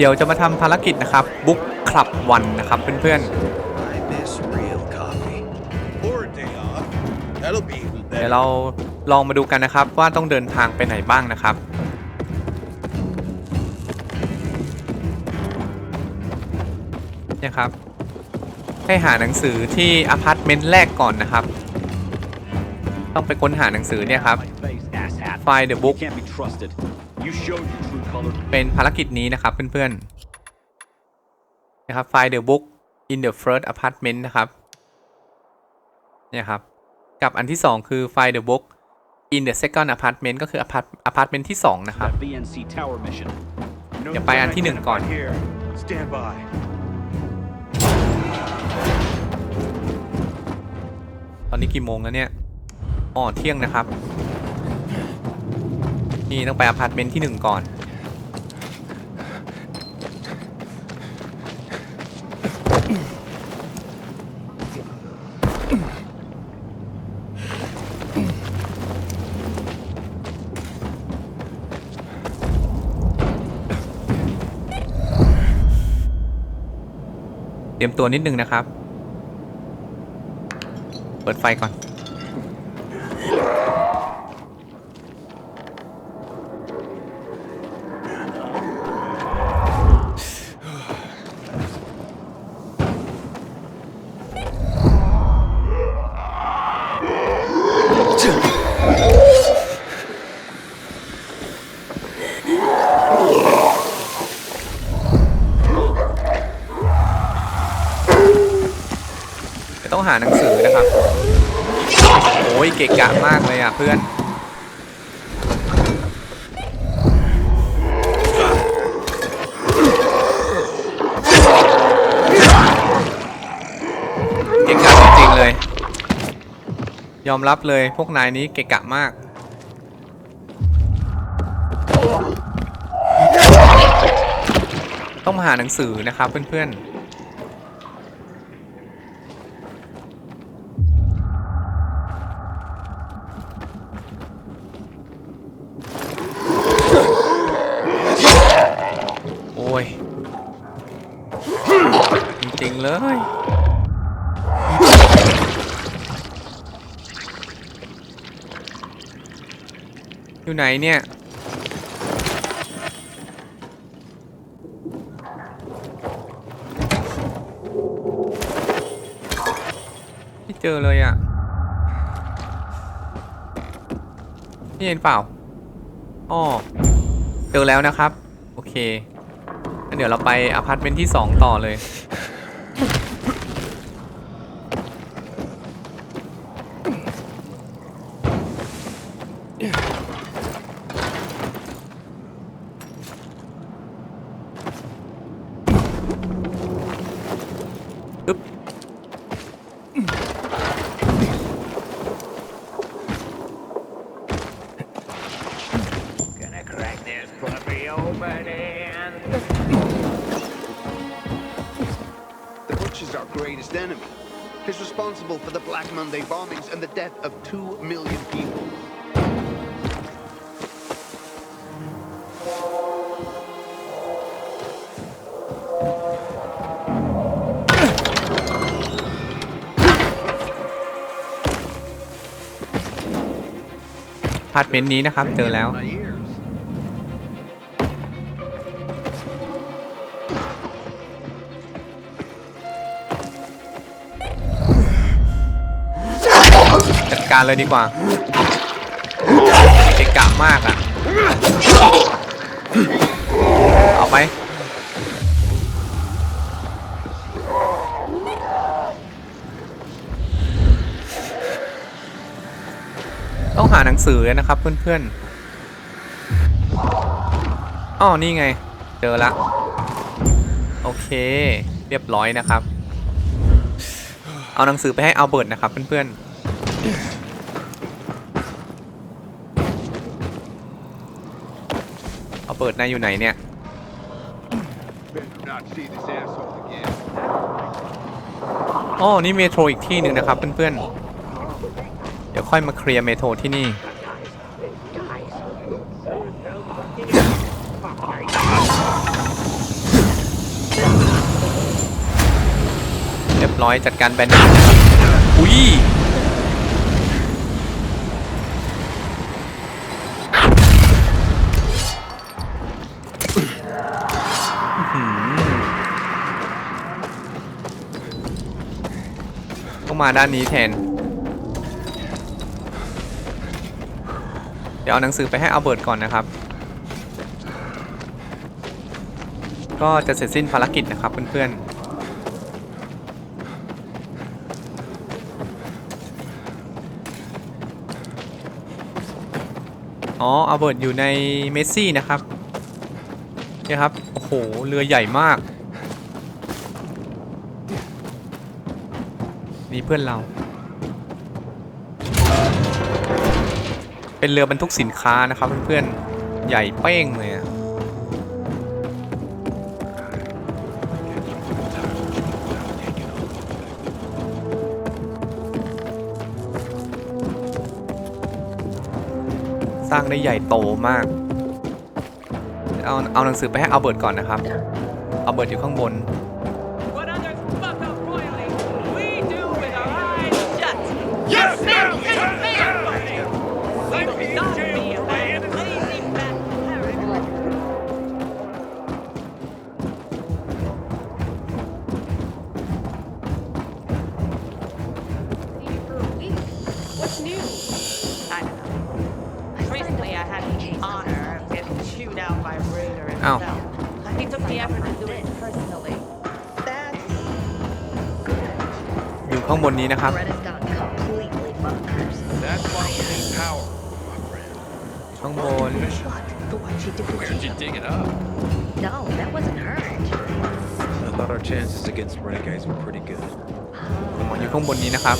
เดี๋ยวจะมาทำภารกิจนะครับบุ๊กคลับวันนะครับเพื่อนๆเดี๋ยวเราลองมาดูกันนะครับว่าต้องเดินทางไปไหนบ้างนะครับเนี่ยครับ ให้หาหนังสือที่อพาร์ตเมนต์แรกก่อนนะครับ ต้องไปค้นหาหนังสือเนี่ยครับ Find the book. You can't be trusted. You showed your true color. เป็นภารกิจนี้นะครับเพื่อนๆนะครับ find the book in the first apartment นะครับเนี่ยครับ กับอันที่สองคือ find the book in the second apartment ก็คือ apart apartment ที่สองนะครับ That VNC tower mission. No เดี๋ยวไปอันที่หนึ่งก่อน Here. Stand by. ตอนนี้กี่โมงแล้วเนี่ยอ๋อเที่ยงนะครับ นี่ต้องไปอพาร์ตเมนต์ที่หนึ่งก่อน เตรียมตัวนิดนึงนะครับ เปิดไฟก่อน ต้องหาหนังสือนะครับ โอ้ยเกะกะมากเลยอะเพื่อน เกะกะจริงๆเลย ยอมรับเลยพวกนายนี้เกะกะมากต้องมาหาหนังสือนะครับเพื่อนๆ เลย อยู่ไหนเนี่ย ไม่เจอเลยอะ นี่เห็นเปล่าอ้อเจอแล้วนะครับ โอเค เดี๋ยวเราไปอพาร์ตเมนต์ที่ 2 ต่อเลย open and The Butch is our greatest enemy. He's responsible for the Black Monday bombings and the death of two million people. อพาร์ตเมนต์นี้นะครับ เจอแล้ว การเลยดีกว่าเกะกะมากอะ เอาไปต้องหาหนังสือนะครับเพื่อนๆอ๋อนี่ไง เจอละ โอเค เรียบร้อยนะครับ เอาหนังสือไปให้อัลเบิร์ตนะครับเพื่อนๆ เปิดนายอยู่ไหนเนี่ยอ๋อนี่เมโทรอีกที่หนึ่งนะครับเพื่อนๆ เดี๋ยวค่อยมาเคลียร์เมโทรที่นี่ เรียบร้อยจัดการแบนด์อุ้ย มาด้านนี้แทน เดี๋ยวเอาหนังสือไปให้อัลเบิร์ตก่อนนะครับ ก็จะเสร็จสิ้นภารกิจนะครับเพื่อนๆอ๋ออัลเบิร์ตอยู่ในเมสซี่นะครับเนี่ยครับ โอ้โห เรือใหญ่มาก นี่เพื่อนเรา เป็นเรือบรรทุกสินค้านะครับเพื่อนๆ ใหญ่เป้งเลยอะสร้างได้ใหญ่โตมาก เอาเอาหนังสือไปให้อัลเบิร์ตก่อนนะครับอัลเบิร์ตอยู่ข้างบน I had the honor of getting chewed out by Raider Ow. himself. He took the effort to do it personally. That's อยู่ข้างบนนี้นะครับ Reddit got completely bonkers. That's why we need power. ข้างบน What? The one she did with Where'd you Jacob? dig it up? No, that wasn't her. I thought our chances against renegades were pretty good. ผมอยู่ข้างบนนี้นะครับ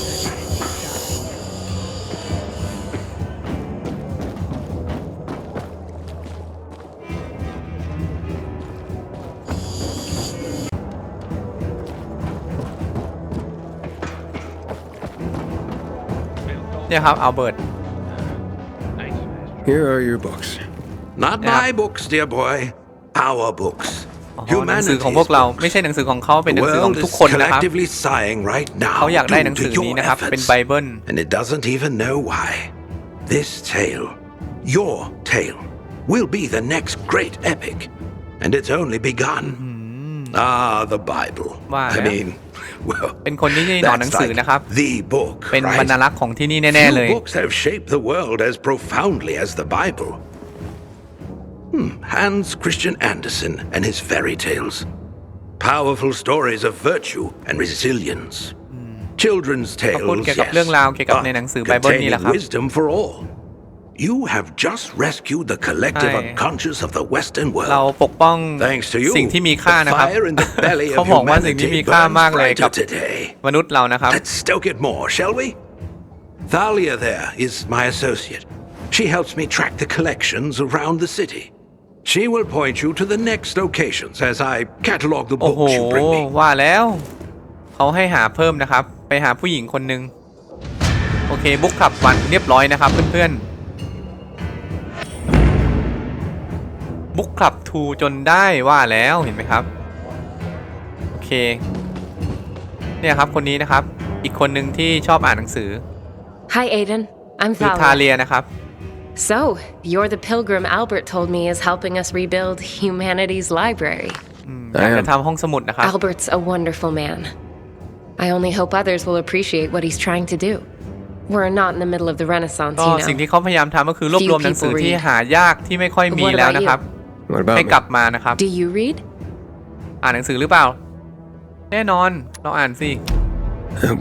เนี่ยครับอัลเบิร์ต Here are your books. Not Yeah. my books, dear boy. Our books. อ๋อหนังสือของพวก Humanity's เรา books. ไม่ใช่หนังสือของเขาเป็นห The นังสือของ world ทุก is คนนะครับ collectively sighing right now เขาอยากได้หนัง due สื to อนี้ your นะครับ เป็น efforts. ไบเบิล And it doesn't even know why. This tale, your tale, will be the next great epic. And it's only begun. Ah, the Bible. Wow, I yeah. mean, well, เป็นคนที่หนอนหนัง that's สือ like นะครับ the book, เป็นบรร right? ลักษ์ของที่นี่แน่ ๆ เลย Few books have shaped the world as profoundly as the Bible. Hmm, Hans Christian Andersen and his fairy tales. Powerful stories of virtue and resilience. Children's เขาพูด tales, เกี่ยวกับ yes, เรื่องราวเกี่ยวกับในหนังสือ but ไบเบิลนี่แหละครับ containing wisdom for all. You have just rescued the collective ใช่ unconscious of the Western เรา world. ปกป้อง Thanks to you, สิ่งที่มีค่า the นะครับ fire in the belly เขา of บอกว่าสิ่งที่มี humanity ค่า burns มากเลยกับ brighter today. มนุษย์เรานะครับ Let's stoke it more, shall we? Thalia there is my associate. She helps me track the collections around the city. She will point you to the next locations as I catalog the โอ้โห books you bring me. ว่าแล้ว เขาให้หาเพิ่มนะครับ ไปหาผู้หญิงคนหนึ่งโอเค บุ๊กขับวันเรียบร้อยนะครับเพื่อนๆ บุ๊กขับทูจนได้ว่าแล้วเห็นไหมครับ โอเค เนี่ยครับคนนี้นะครับ อีกคนหนึ่งที่ชอบอ่านหนังสือ Hi, Aiden. I'm คือทา Thalia. เลียนะครับ So, you're the pilgrim Albert told me is helping us rebuild humanity's library. อยาก I จะ am. ทำห้องสมุดนะครับ Albert's a wonderful man. I only hope others will appreciate what he's trying to do. We're not in the middle of the Renaissance, ก็ you สิ่ง know. ที่เขาพยายามทำก็คือรวบรวมหนังสือที่หายากที่ไม่ค่อยมี What about แล้วนะครับ What about ให้ me? กลับมานะครับ Do you read? อ่านหนังสือหรือเปล่า แน่นอนเราอ่านสิ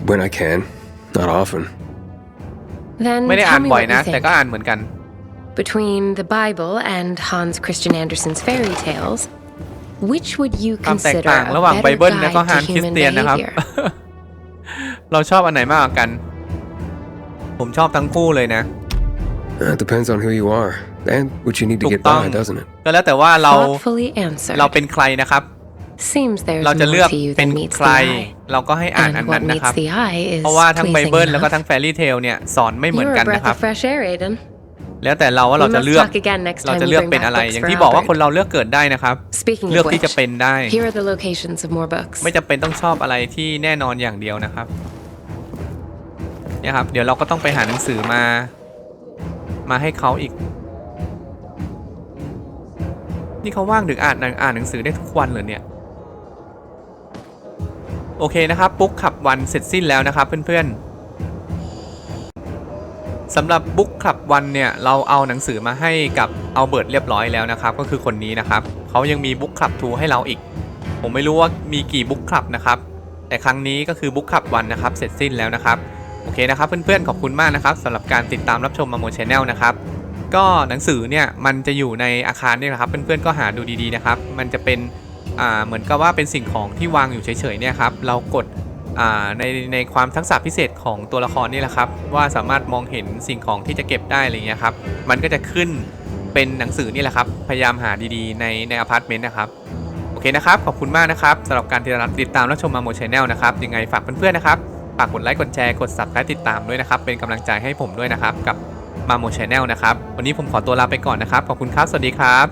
when I can. Not often. Then ไม่ได้ tell อ่าน me บ่อย what นะ you แต่ think. ก็อ่านเหมือนกัน Between the Bible and Hans Christian Andersen's fairy tales, which would you ความแตก consider ต่าง a ระหว่างไบ better เบิลและก็ guide ฮาน to คริส human เตียนนะครับ behavior? เราชอบอันไหนมากกว่ากัน ผมชอบทั้งคู่เลยนะ Uh, it depends on who you are and what you need to ถูก get ต้อง by, doesn't it? ก็แล้วแต่ว่าเรา Thoughtfully answered. เราเป็นใครนะครับ Seems there's เราจะเลือก more to you เป็น than meets ใคร the eye. เราก็ให้อ่านอัน And นั้ what นนะ meets ครับ the eye is เพราะว่าทั้งไบ pleasing เบิลแล้วก็ enough. ทั้งแฟรี่เทลเนี่ยสอนไม่เหมือน You're กั a น breath นะครับ of fresh air, Aiden. แล้วแต่เราว่าเรา We จะ must เลือก talk again next เรา time จะ you เลือก bring เป็น back อะไร books อย่าง for ที่บอกว่า Albert. คนเราเลือกเกิดได้นะครับ Speaking เลือก of ที่จะ which, เป็นได้ here are the locations of more books. ไม่จำเป็นต้องชอบอะไรที่แน่นอนอย่างเดียวนะครับเนี่ยครับ เดี๋ยวเราก็ต้องไปหาหนังสือมา มาให้เขาอีก นี่เขาว่างดึกอ่านอ่านหนังสือได้ทุกวันเลยเนี่ย โอเคนะครับบุ๊กขับวันเสร็จสิ้นแล้วนะครับเพื่อนๆสำหรับบุ๊กขับวันเนี่ยเราเอาหนังสือมาให้กับเอาเบิร์ตเรียบร้อยแล้วนะครับ ก็คือคนนี้นะครับเขายังมีบุ๊กขับทูให้เราอีก ผมไม่รู้ว่ามีกี่บุ๊กคลับนะครับ แต่ครั้งนี้ก็คือบุ๊กคลับวันนะครับ เสร็จสิ้นแล้วนะครับโอเคนะครับเพื่อนๆขอบคุณมากนะครับสำหรับการติดตามรับชมมาโมชแนลนะครับ ก็หนังสือเนี่ยมันจะอยู่ในอาคารนี่แหละครับ เพื่อนๆก็หาดูดีๆนะครับ มันจะเป็นอ่าเหมือนกับว่าเป็นสิ่งของที่วางอยู่เฉยๆเนี่ยครับ เรากดอ่าในในความทักษะพิเศษของตัวละครนี่แหละครับ ว่าสามารถมองเห็นสิ่งของที่จะเก็บได้อะไรเงี้ยครับ มันก็จะขึ้นเป็นหนังสือนี่แหละครับ พยายามหาดีๆ ในในอพาร์ตเมนต์นะครับ โอเคนะครับ ขอบคุณมากนะครับสำหรับการติดตามรับชมมาโมชแนลนะครับ ยังไงฝากเพื่อนๆนะครับ ฝากกดไลค์ กดแชร์ กด subscribe ติดตามด้วยนะครับ เป็นกำลังใจให้ผมด้วยนะครับ กับ มาโมชแนลนะครับ วันนี้ผมขอตัวลาไปก่อนนะครับ ขอบคุณครับ สวัสดีครับ